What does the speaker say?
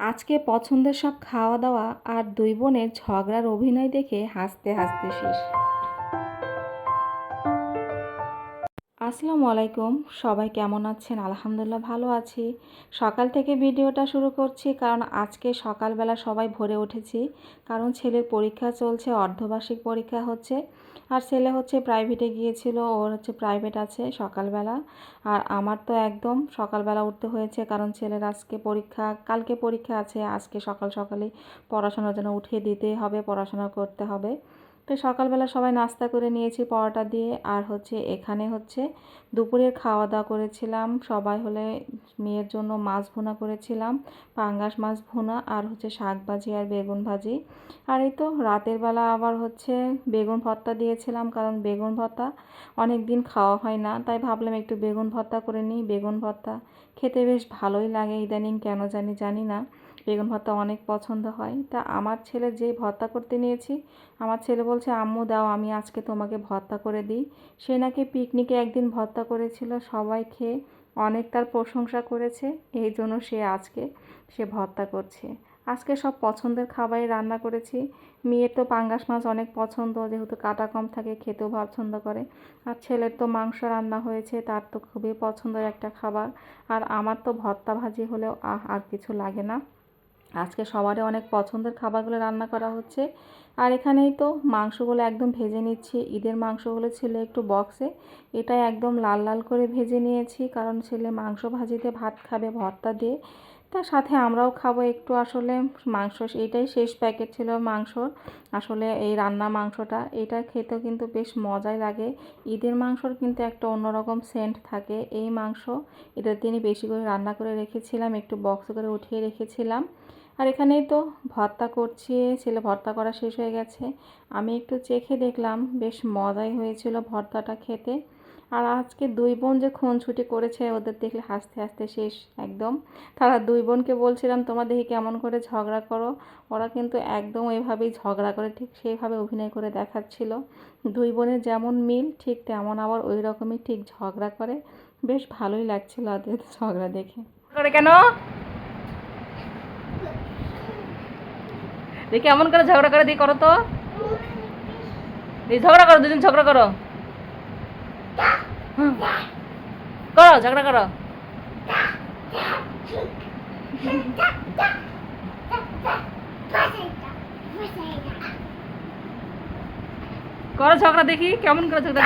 আজকে পছন্দের সব খাওয়া দাওয়া আর দুই বোনের ঝগড়ার অভিনয় দেখে হাসতে হাসতে শেষ। আসসালামু আলাইকুম। সবাই কেমন আছেন? আলহামদুলিল্লাহ ভালো আছি। সকাল থেকে ভিডিওটা শুরু করছি কারণ আজকে সকালবেলা সবাই ভোরে উঠেছি। কারণ ছেলের পরীক্ষা চলছে, অর্ধবার্ষিক পরীক্ষা হচ্ছে। আর ছেলে হচ্ছে প্রাইভেটে গিয়েছিল, ওর হচ্ছে প্রাইভেট আছে সকালবেলা। আর আমার তো একদম সকালবেলা উঠতে হয়েছে কারণ ছেলের আজকে পরীক্ষা, কালকে পরীক্ষা আছে। আজকে সকাল সকালেই পড়াশোনার জন্য উঠিয়ে দিতে হবে, পড়াশোনা করতে হবে। তো সকালবেলা সবাই নাস্তা করে নিয়েছি, পরোটা দিয়ে। আর হচ্ছে এখানে হচ্ছে দুপুরের খাওয়া দাওয়া করেছিলাম। সবাই হলে মেয়ের জন্য মাছ ভুনা করেছিলাম, পাঙ্গাস মাছ ভুনা আর হচ্ছে শাক ভাজি আর বেগুন ভাজি। আর এই তো রাতের বেলা আবার হচ্ছে বেগুন ভর্তা দিয়েছিলাম, কারণ বেগুন ভর্তা অনেক দিন খাওয়া হয় না। তাই ভাবলাম একটু বেগুন ভর্তা করে নিই। বেগুন ভর্তা খেতে বেশ ভালোই লাগে, ইদানিং কেন জানি জানি না। বেগুন ভর্তা অনেক পছন্দ হয়। তা আমার ছেলে যে ভর্তা করতে নিয়েছি, আমার ছেলে বলছে, আম্মু, দাও, আমি আজকে তোমাকে ভর্তা করে দিই। সে নাকি পিকনিকে একদিন ভর্তা করেছিল, সবাই খেয়ে অনেক তার প্রশংসা করেছে, এই জন্য সে আজকে সে ভর্তা করছে। আজকে সব পছন্দের খাবারই রান্না করেছি। মেয়ের তো পাঙ্গাস মাছ অনেক পছন্দ, যেহেতু কাটা কম থাকে, খেতেও পছন্দ করে। আর ছেলের তো মাংস রান্না হয়েছে, তার তো খুবই পছন্দের একটা খাবার। আর আমার তো ভর্তা ভাজি হলেও আর কিছু লাগে না। আজকে সবারই অনেক পছন্দের খাবারগুলো রান্না করা হচ্ছে। আর এখানেই তো মাংসগুলো একদম ভেজে নিচ্ছি। ঈদের মাংসগুলো ছিল একটু বক্সে। এটা একদম লাল লাল করে ভেজে নিয়েছি। কারণ ছেলে মাংস ভাজিতে ভাত খাবে ভর্তা দিয়ে। তার সাথে আমরাও খাব একটু। আসলে মাংস এটাই শেষ প্যাকেট ছিল মাংসর। আসলে এই রান্না মাংসটা, এটা খেতেও কিন্তু বেশ মজাই লাগে। ঈদের মাংসর কিন্তু একটা অন্যরকম সেন্ট থাকে। এই মাংস এটার দিনে বেশি করে রান্না করে রেখেছিলাম, একটু বক্স করে উঠিয়ে রেখেছিলাম। আর এখানেই তো ভর্তা করছি, ছেলে ভর্তা করা শেষ হয়ে গেছে। আমি একটু চেখে দেখলাম, বেশ মজাই হয়েছিল ভর্তাটা খেতে। আর আজকে দুই বোন যে খুনছুটি করেছে, ওদের দেখলে হাসতে হাসতে শেষ একদম। তারা দুই বোনকে বলছিলাম, তোমার দেখি কেমন করে ঝগড়া করো? ওরা কিন্তু একদম ওইভাবেই ঝগড়া করে, ঠিক সেইভাবে অভিনয় করে দেখাচ্ছিল। দুই বোনের যেমন মিল, ঠিক তেমন আবার ওই রকমই ঠিক ঝগড়া করে। বেশ ভালোই লাগছিল ওদের ঝগড়া দেখে। কেন? দেখি এমন করে ঝগড়া করে দিই করো তো। ঝগড়া করো দুদিন ঝগড়া করো। হুম। করো ঝগড়া করো। করো ঝগড়া দেখি কেমন করে ঝগড়া